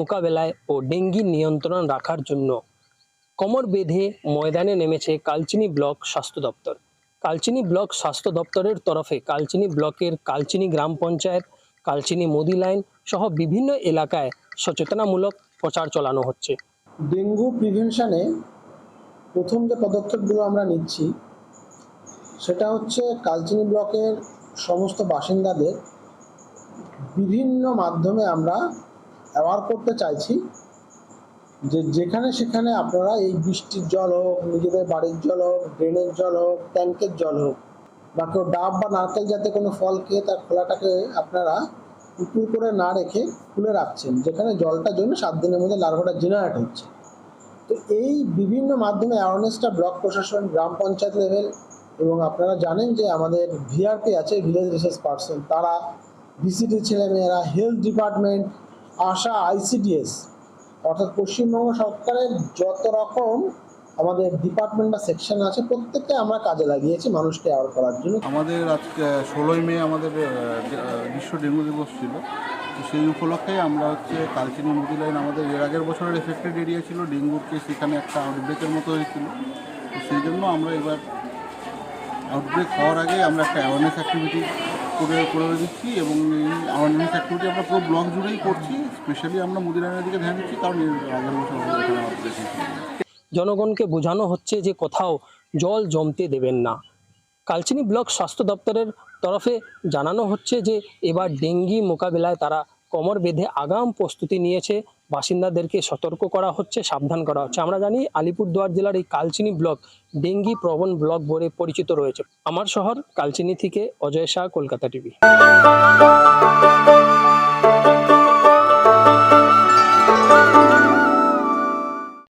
মোকাবেলায় ও ডেঙ্গি নিয়ন্ত্রণ রাখার জন্য কোমর বেঁধে ময়দানে নেমেছে কালচিনি ব্লক স্বাস্থ্য দপ্তর। কালচিনি ব্লক স্বাস্থ্য দপ্তরের তরফে কালচিনি ব্লকের কালচিনি গ্রাম পঞ্চায়েত, কালচিনি মোদি লাইন সহ বিভিন্ন এলাকায় সচেতনামূলক প্রচার চালানো হচ্ছে। ডেঙ্গু প্রিভেনশনে প্রথম যে পদক্ষেপগুলো আমরা নিচ্ছি, সেটা হচ্ছে কালচিনি ব্লকের সমস্ত বাসিন্দাদের বিভিন্ন মাধ্যমে আমরা অ্যাওয়ার করতে চাইছি, যে যেখানে সেখানে আপনারা এই বৃষ্টির জল হোক, নিজেদের বাড়ির জল হোক, ড্রেনের জল হোক, ট্যাঙ্কের জল হোক, বা কেউ ডাব বা নারকেল যাতে কোনো ফল খেয়ে তার খোলাটাকে আপনারা পুকুর করে না রেখে খুলে রাখছেন, যেখানে জলটা জমে সাত দিনের মধ্যে লার্ভাটা জেনারেট হচ্ছে। তো এই বিভিন্ন মাধ্যমে অ্যাওয়ারনেসটা ব্লক প্রশাসন, গ্রাম পঞ্চায়েত লেভেল এবং আপনারা জানেন যে আমাদের ভিআরপি আছে ভিলেজ রিসার্চ পার্সন তারা ভিসিটি ছেলেমেয়েরা হেলথ ডিপার্টমেন্ট আশা আইসিডিএস, অর্থাৎ পশ্চিমবঙ্গ সরকারের যত রকম আমাদের ডিপার্টমেন্ট বা সেকশন আছে প্রত্যেককে আমরা কাজে লাগিয়েছি মানুষকে অ্যাওয়ার করার জন্য। আমাদের আজকে ষোলোই মে আমাদের বিশ্ব ডেঙ্গু দিবস ছিল। তো সেই উপলক্ষে আমরা হচ্ছে কালচিনি মুদি লাইন আমাদের এর আগের বছরের এফেক্টেড এরিয়া ছিল। ডেঙ্গুর কেস এখানে একটা আউটব্রেকের মতো হয়েছিল। তো সেই জন্য আমরা এবার আউটব্রেক হওয়ার আগে আমরা একটা অ্যাওয়ারনেস অ্যাক্টিভিটি করে করে দিচ্ছি এবং এই অ্যাওয়ারনেস অ্যাক্টিভিটি আমরা পুরো ব্লক জুড়েই করছি স্পেশালি আমরা মুদি দিকে ধ্যান দিচ্ছি, কারণ আগের বছর জনগণকে বোঝানো হচ্ছে যে কোথাও জল জমতে দেবেন না। কালচিনি ব্লক স্বাস্থ্য দপ্তরের তরফে জানানো হচ্ছে যে এবার ডেঙ্গি মোকাবেলায় তারা কোমর বেঁধে আগাম প্রস্তুতি নিয়েছে। বাসিন্দাদেরকে সতর্ক করা হচ্ছে, সাবধান করা হচ্ছে। আমরা জানি আলিপুরদুয়ার জেলার এই কালচিনি ব্লক ডেঙ্গি প্রবণ ব্লক বলে পরিচিত রয়েছে। আমার শহর কালচিনি থেকে অজয় শাহ, কলকাতা টিভি।